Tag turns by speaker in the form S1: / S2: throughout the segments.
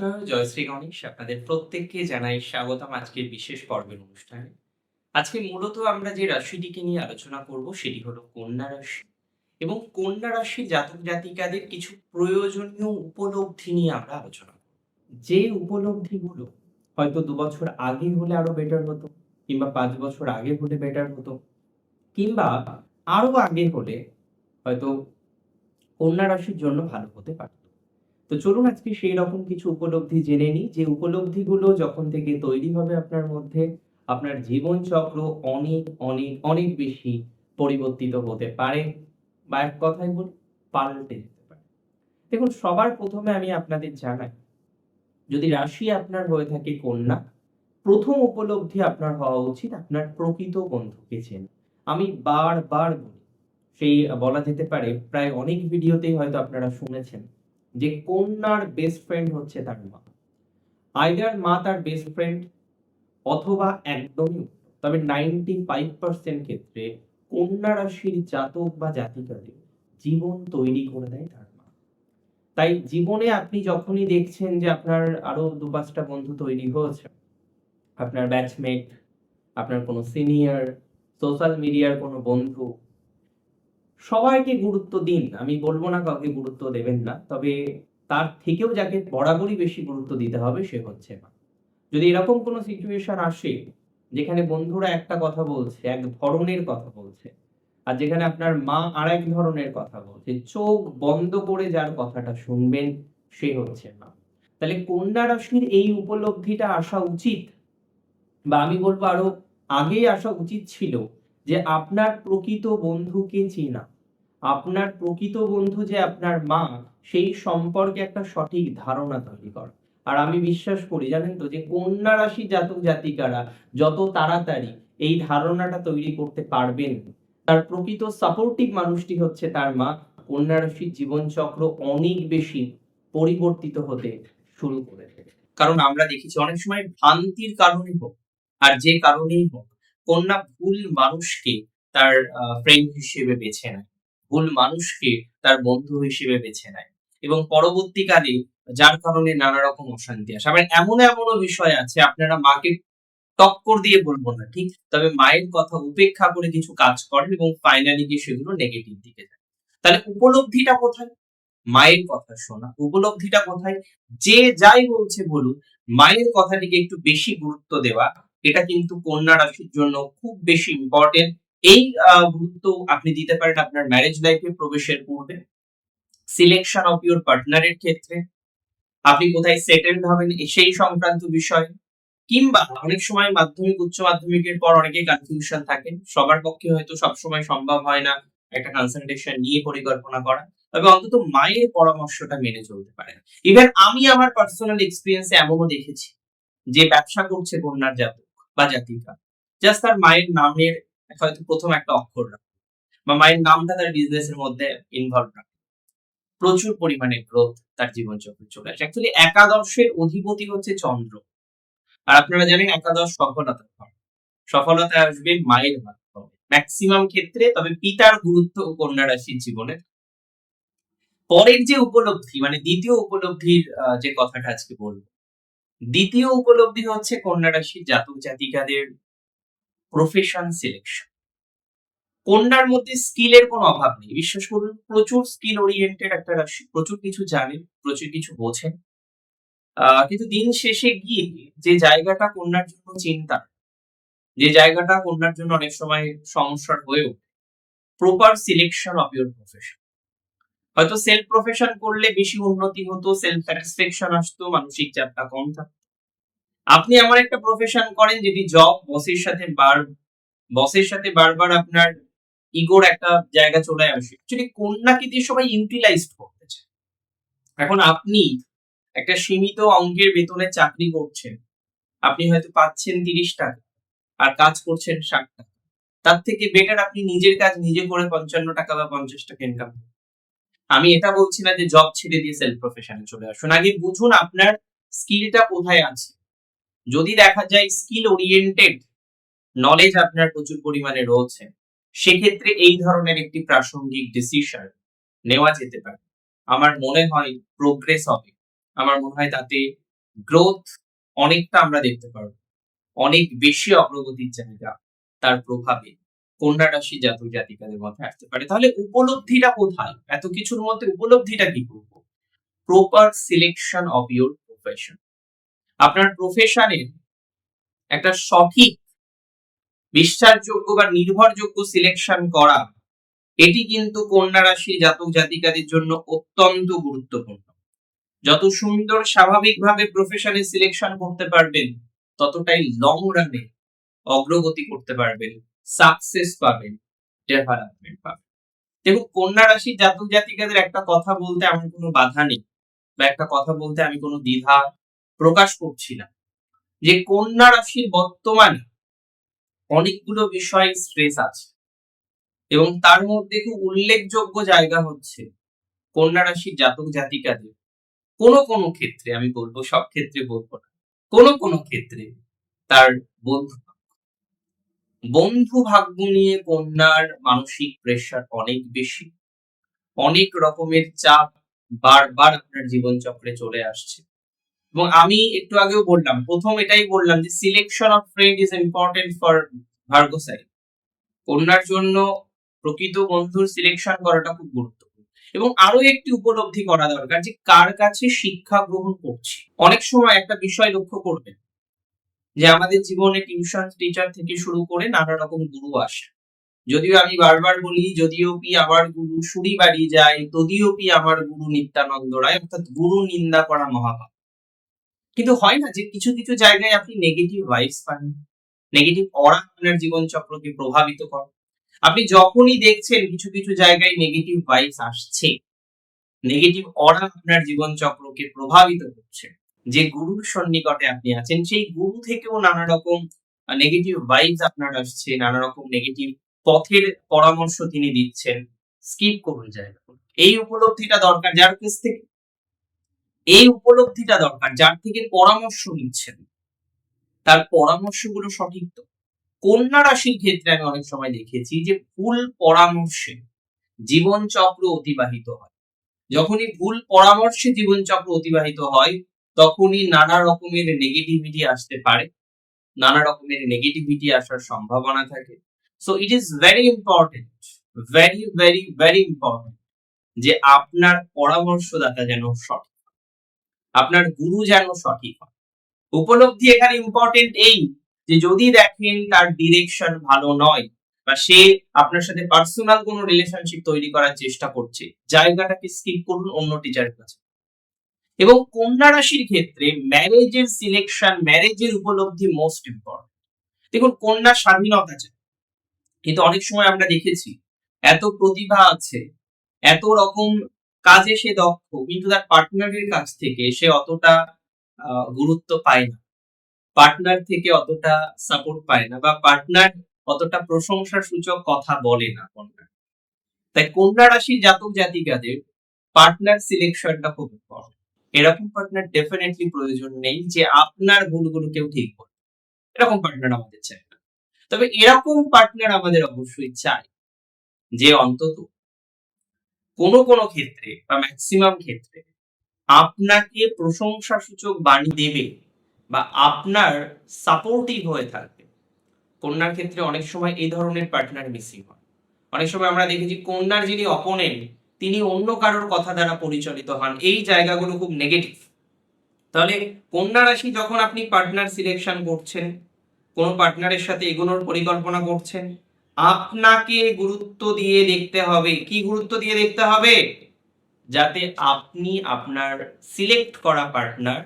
S1: নমস্কার, জয়শ্রী গণেশ, আপনাদের প্রত্যেককে জানাই স্বাগতম আজকের বিশেষ পর্বের অনুষ্ঠানে। আজকে মূলত আমরা যে রাশিটিকে নিয়ে আলোচনা করব সেটি হলো কন্যা রাশি এবং কন্যা রাশির জাতক জাতিকাদের কিছু প্রয়োজনীয় উপলব্ধি নিয়ে আমরা আলোচনা করব। যে উপলব্ধিগুলো হয়তো দু বছর আগে হলে আরও বেটার হতো কিংবা পাঁচ বছর আগে হলে বেটার হতো কিংবা আরও আগে হলে হয়তো কন্যা রাশির জন্য ভালো হতে পারত। তো চলুন আজকে সেই রকম কিছু উপলব্ধি জেনে নিই। যে উপলব্ধিগুলো যখন থেকে তৈরি হবে আপনার মধ্যে, আপনার জীবন চক্র অনেক অনেক অনেক বেশি পরিবর্তিত হতে পারে বা এক কথায় বলি, পাল্টে যেতে পারে। দেখুন, সবার প্রথমে আমি আপনাদের জানাই, যদি রাশি আপনার হয়ে থাকে কন্যা, প্রথম উপলব্ধি আপনার হওয়া উচিত আপনার প্রকৃত বন্ধুকে চেনা। আমি বারবার বলি, সেই বলা যেতে পারে, প্রায় অনেক ভিডিওতেই হয়তো আপনারা শুনেছেন যে কন্যার বেস্ট ফ্রেন্ড হচ্ছে তার মা। আইদার মা তার বেস্ট ফ্রেন্ড অথবা একদমই তবে নাইনটি ফাইভ পার্সেন্ট ক্ষেত্রে কন্যা রাশির জাতক বা জাতিকাদের জীবন তৈরি করে দেয় তার মা। তাই জীবনে আপনি যখনই দেখছেন যে আপনার আরও দু পাঁচটা বন্ধু তৈরি হয়েছে, আপনার ব্যাচমেট আপনার কোনো সিনিয়র সোশ্যাল মিডিয়ার কোনো বন্ধু সবাইকে গুরুত্ব দিন। আমি বলব না কাউকে গুরুত্ব দেবেন না, তবে তার থেকেও যাকে বরাবরই বেশি গুরুত্ব দিতে হবে সে হচ্ছে মা। যদি এরকম কোনো সিচুয়েশন আসে, যেখানে বন্ধুরা একটা কথা বলছে, এক ধরনের কথা বলছে, আর যেখানে আপনার মা আর এক ধরনের কথা বলছে, চোখ বন্ধ করে যার কথাটা শুনবেন, সে হচ্ছে মা। তাহলে কন্যা রাশির এই উপলব্ধিটা আসা উচিত? বা আমি বলব আরও আগেই আসা উচিত ছিল যে আপনার প্রকৃত বন্ধুকে চেনা? আপনার প্রকৃত বন্ধু যে আপনার মা, সেই সম্পর্কে একটা সঠিক ধারণা তৈরি করা। আর আমি বিশ্বাস করি, জানেন তো, যে কন্যা রাশি জাতক জাতিকারা যত তাড়াতাড়ি এই ধারণাটা তৈরি করতে পারবেন, তার প্রকৃত সাপোর্টিভ মানুষটি হচ্ছে তার মা। কন্যা রাশির জীবনচক্র অনেক বেশি পরিবর্তিত হতে শুরু করে কারণ আমরা দেখেছি অনেক সময় ভ্রান্তির কারণে হোক, আর যে কারণেই হোক কন্যা ভুল মানুষকে তার ফ্রেন্ড হিসেবে বেছে নেয়। ভুল মানুষকে তার বন্ধু হিসেবে বেছে নেয়। এবং পরবর্তীকালে যার কারণে নানা রকম অশান্তি আসে। আবার এমন এমনও বিষয় আছে, আপনারা মাকে টক্কর দিয়ে বলব না, ঠিক? তবে মায়ের কথা উপেক্ষা করে কিছু কাজ করেন এবং ফাইনালি গিয়ে সেগুলো নেগেটিভ দিকে যায়। তাহলে উপলব্ধিটা কোথায়? মায়ের কথা শোনা। উপলব্ধিটা কোথায়? যে যাই বলছে বলুন মায়ের কথাটিকে একটু বেশি গুরুত্ব দেওয়া এটা কিন্তু কন্যা রাশির জন্য খুব বেশি ইম্পর্টেন্ট এই গুরুত্ব আপনি দিতে পারেন আপনার ম্যারেজ লাইফে প্রবেশের পূর্বে। সিলেকশন অফ ইউর পার্টনারের ক্ষেত্রে। আপনি কোথায় সেটেলড হবেন সেই সংক্রান্ত বিষয়। কিংবা অনেক সময় মাধ্যমিক, উচ্চ মাধ্যমিকের পর অনেকে কনফিউশন থাকেন সবার পক্ষে হয়তো সবসময় সম্ভব হয় না একটা কনসালটেশন নিয়ে পরিকল্পনা করা। তবে অন্তত মায়ের পরামর্শটা মেনে চলতে পারেন। ইভেন আমি আমার পার্সোনাল এক্সপিরিয়েন্সে এমনও দেখেছি যে ব্যবসা করছে কন্যার জাতক বা জাতিকা। জাস্ট তার মায়ের নামের হয়তো প্রথম একটা অক্ষর রাখে। বা মায়ের নামটা তার বিজনেসের মধ্যে ইনভলভ রাখে। প্রচুর পরিমাণে গ্রোথ তার জীবন চক্রে চলে আসে। অ্যাকচুয়ালি একাদশের অধিপতি হচ্ছে চন্দ্র। আর আপনারা জানেন একাদশ সফলতা সফলতা আসবে মায়ের মাধ্যমে। ম্যাক্সিমাম ক্ষেত্রে, তবে পিতার গুরুত্ব কন্যা রাশির জীবনে। পরের যে উপলব্ধি মানে দ্বিতীয় উপলব্ধির যে কথাটা আজকে বলব দ্বিতীয় উপলব্ধি হচ্ছে কন্যা রাশির জাতক জাতিকাদের প্রফেশন সিলেকশন কন্যার মধ্যে স্কিলের কোনো অভাব নেই। বিশ্বাস করুন, প্রচুর স্কিল ওরিয়েন্টেড একটা রাশি। প্রচুর কিছু জানেন, প্রচুর কিছু বোঝেন। কিন্তু দিন শেষে গিয়ে যে জায়গাটা কন্যার জন্য চিন্তা, যে জায়গাটা কন্যার জন্য অনেক সময় সমস্যার হয়ে ওঠে proper selection of your profession হয়তো সেলফ প্রফেশন করলে বেশি উন্নতি হতো সেলফ স্যাটিসফ্যাকশন আসতো, মানসিক চাপটা কম থাকতো। আপনি এমন একটা প্রফেশন করেন যেটি জব বসের সাথে বার বসের সাথে বারবার আপনার ইগোর একটা জায়গা চলে আসে। কন্যাকে দিয়ে সবাই ইউটিলাইজড করতে চায়, এখন আপনি একটা সীমিত অঙ্কের বেতনে চাকরি করছেন, আপনি হয়তো পাচ্ছেন তিরিশ টাকা আর কাজ করছেন ষাট টাকা, তার থেকে বেটার আপনি নিজের কাজ নিজে করে পঞ্চান্ন টাকা বা পঞ্চাশ টাকা ইনকাম আমি এটা বলছি না যে জব ছেড়ে দিয়ে সেলফ প্রফেশনে চলে আসুন। আগে বুঝুন আপনার স্কিলটা কোথায় আছে। যদি দেখা যায় স্কিল ওরিয়েন্টেড নলেজ আপনার প্রচুর পরিমাণে রয়েছে, সেক্ষেত্রে এই ধরনের একটি প্রাসঙ্গিক ডিসিশন নেওয়া যেতে পারে। আমার মনে হয় প্রোগ্রেস হবে। আমার মনে হয় তাতে গ্রোথ অনেকটা আমরা দেখতে পারব। অনেক বেশি অগ্রগতির জায়গা তার প্রভাবে কন্যা রাশি জাতক জাতিকাদের মধ্যে আসতে পারে। তাহলে উপলব্ধিটা কোথায়? এত কিছুর মধ্যে উপলব্ধিটা কি করব? Proper selection of your profession আপনার প্রফেশনের একটা সঠিক, বিশ্বাসযোগ্য বা নির্ভরযোগ্য সিলেকশন করা, এটি কিন্তু কন্যা রাশি জাতক জাতিকাদের জন্য অত্যন্ত গুরুত্বপূর্ণ। যত সুন্দর স্বাভাবিকভাবে প্রফেশনে সিলেকশন করতে পারবেন, ততটাই লং রানে অগ্রগতি করতে পারবেন। সাকসেস পাবেন ডেভেলপমেন্ট পাবেন দেখুন, কন্যা রাশি জাতক জাতিকাদের একটা কথা বলতে আমার কোনো বাধা নেই, বা একটা কথা বলতে আমি কোনো দ্বিধা প্রকাশ করছি না। যে কন্যা রাশির বর্তমানে অনেকগুলো বিষয় স্ট্রেস আছে এবং তার মধ্যে খুব উল্লেখযোগ্য জায়গা হচ্ছে কন্যা রাশির জাতক জাতিকাদের। কোনো কোনো ক্ষেত্রে, আমি বলব সব ক্ষেত্রে বলব না, কোনো কোনো ক্ষেত্রে তার বন্ধু বন্ধু ভাগ্য নিয়ে কন্যার মানসিক প্রেশার অনেক বেশি। অনেক রকমের চাপ বারবার আপনার জীবন চক্রে চলে আসছে। এবং আমি একটু আগেও বললাম, প্রথম এটাই বললাম যে selection of friend is important for Virgo side কন্যার জন্য প্রকৃত বন্ধুর সিলেকশন করাটা খুব গুরুত্বপূর্ণ। এবং আরও একটি উপলব্ধি করা দরকার যে কার কাছে শিক্ষা গ্রহণ করছি। অনেক সময় একটা বিষয় লক্ষ্য করবেন যে আমাদের জীবনে টিউশন টিচার থেকে শুরু করে নানা রকম গুরু আসে। যদিও আমি বারবার বলি, যদিও পি আমার গুরু সুরি বাড়ি যায়, তদিও পি আমার গুরু নিত্যানন্দ রায়, অর্থাৎ গুরু নিন্দা করা মহাপাপ। কিন্তু হয় না যে কিছু কিছু জায়গায় আপনি নেগেটিভ ভাইবস পান। নেগেটিভ অরা আপনার জীবন চক্রকে প্রভাবিত করে। আপনি যখনই দেখছেন কিছু কিছু জায়গায় নেগেটিভ ভাইবস আসছে নেগেটিভ অরা আপনার জীবন চক্রকে প্রভাবিত করছে। যে গুরুর সন্নিকটে আপনি আছেন, সেই গুরু থেকেও নানা রকম নেগেটিভ ভাইবস আপনার আসছে নানা রকম নেগেটিভ পথের পরামর্শ তিনি দিচ্ছেন। স্কিপ করুন জায়গা এই উপলব্ধিটা দরকার যার কাছ থেকে এই উপলব্ধিটা দরকার যার থেকে পরামর্শ নিচ্ছেন। তার পরামর্শগুলো সঠিক তো। কন্যা রাশির ক্ষেত্রে আমি অনেক সময় দেখেছি যে ভুল পরামর্শে জীবন চক্র অতিবাহিত হয়। যখনই ভুল পরামর্শে জীবন চক্র অতিবাহিত হয় তখনই নানা রকমের নেগেটিভিটি আসতে পারে। নানা রকমের নেগেটিভিটি আসার সম্ভাবনা থাকে। So it is very important very very very important যে আপনার পরামর্শদাতা যেন সঠিক আপনার গুরু যেন সঠিক হয়। উপলব্ধি এখানে ইম্পর্টেন্ট এই যে যদি দেখেন তার ডিরেকশন ভালো নয় বা সে আপনার সাথে পার্সোনাল কোনো রিলেশনশিপ তৈরি করার চেষ্টা করছে, জায়গাটাকে স্কিপ করুন অন্য টিচারের কাছে। এবং কন্যা রাশির ক্ষেত্রে ম্যারেজের সিলেকশন ম্যারেজের উপলব্ধি মোস্ট ইম্পর্টেন্ট দেখুন, কন্যা স্বাধীনতা চায় কিন্তু অনেক সময় আমরা দেখেছি, এত প্রতিভা আছে, এত রকম কাজে সে দক্ষ, কিন্তু তার পার্টনারের কাছ থেকে সে অতটা গুরুত্ব পায় না। পার্টনার থেকে অতটা সাপোর্ট পায় না বা পার্টনার অতটা প্রশংসা সূচক কথা বলে না কন্যা। তাই কন্যা রাশির জাতক জাতিকাদের পার্টনার সিলেকশনটা খুব ইম্পর্টেন্ট এরকম পার্টনার ডেফিনেটলি প্রয়োজন নেই যে আপনার ভুলগুলো কেউ ঠিক করে এরকম পার্টনার আমাদের চাই না। তবে এরকম পার্টনার আমাদের অবশ্যই চাই যে অন্তত কোনো কোনো ক্ষেত্রে বা ম্যাক্সিমাম ক্ষেত্রে আপনাকে প্রশংসা সূচক বাণী দেবে বা আপনার সাপোর্টিভ হয়ে থাকবে। কন্যার ক্ষেত্রে অনেক সময় এই ধরনের পার্টনার মিসিং হয়। অনেক সময় আমরা দেখেছি কন্যার যিনি অপোনেন্ট তিনি অন্য কারোর কথা দ্বারা পরিচালিত হন। এই জায়গাগুলো খুব নেগেটিভ তাহলে কন্যা রাশি যখন আপনি পার্টনার সিলেকশন করছেন, কোনো পার্টনারের সাথে এগোনোর পরিকল্পনা করছেন, আপনাকে গুরুত্ব দিয়ে দেখতে হবে। কি গুরুত্ব দিয়ে দেখতে হবে? যাতে আপনি আপনার সিলেক্ট করা পার্টনার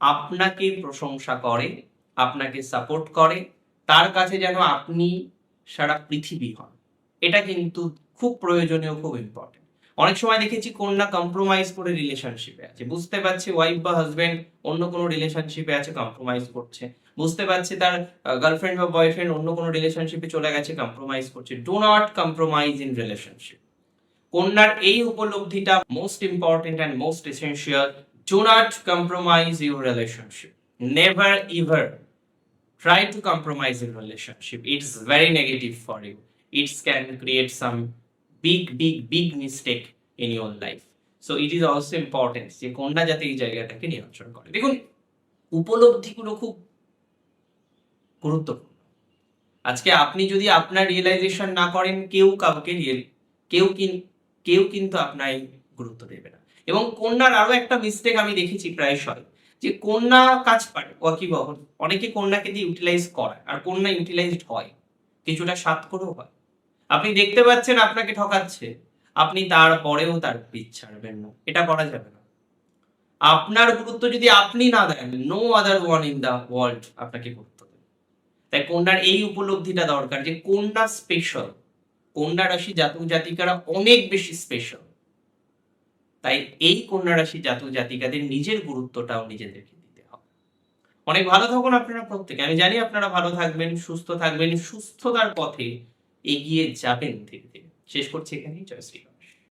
S1: আপনাকে প্রশংসা করে, আপনাকে সাপোর্ট করে, তার কাছে যেন আপনি সারা পৃথিবী হন। এটা কিন্তু খুব প্রয়োজনীয়, খুব ইম্পর্টেন্ট অনেক সময় দেখেছি কন্যা কম্প্রোমাইজ করে রিলেশনশিপে আছে। বুঝতে পারছে ওয়াইফ বা হাজবেন্ড অন্য কোনো রিলেশনশিপে আছে কম্প্রোমাইজ করছে। বুঝতে পারছে তার গার্লফ্রেন্ড বা বয়ফ্রেন্ড অন্য কোনো রিলেশনশিপে চলে গেছে কম্প্রোমাইজ করছে। Do not compromise in relationship কন্যার এই উপলব্ধিটা most important and most essential do not compromise your relationship never ever try to compromise in relationship. It's very negative for you. It can create some big big big mistake in your life. So it is also important যে কন্যা যাতে এই জায়গাটাকে নিয়ন্ত্রণ করে। দেখুন, উপলব্ধিগুলো খুব গুরুত্বপূর্ণ। আজকে আপনি যদি আপনার রিয়েলাইজেশন না করেন, কেউ কাউকে রিয়েল কেউ কেউ কিন্তু আপনার গুরুত্ব দেবে না। এবং কন্যার আরও একটা মিস্টেক আমি দেখেছি প্রায়শই, যে কন্যা কাজ পারে ওয়াকিবহল অনেকে কন্যাকে দিয়ে ইউটিলাইজ করে আর কন্যা ইউটিলাইজড হয়। কিছুটা সাত করেও হয়। আপনি দেখতে পাচ্ছেন আপনাকে ঠকাচ্ছে। আপনি তারপরেও তার পিছ ছাড়বেন না। এটা করা যাবে না। আপনার গুরুত্ব যদি আপনি না দেন no other one in the world আপনাকে গুরুত্ব দেবে। তাই কন্যার এই উপলব্ধিটা দরকার যে কন্যা স্পেশাল কন্যা রাশি জাতক জাতিকারা অনেক বেশি স্পেশাল তাই এই কন্যা রাশি জাতক জাতিকাদের নিজের গুরুত্বটাও নিজেদেরকে দিতে হবে। অনেক ভালো থাকুন আপনারা প্রত্যেকে। আমি জানি আপনারা ভালো থাকবেন, সুস্থ থাকবেন, সুস্থতার পথে এগিয়ে যাবেন ধীরে ধীরে। শেষ করছি এখানেই। জয় শ্রীরাম।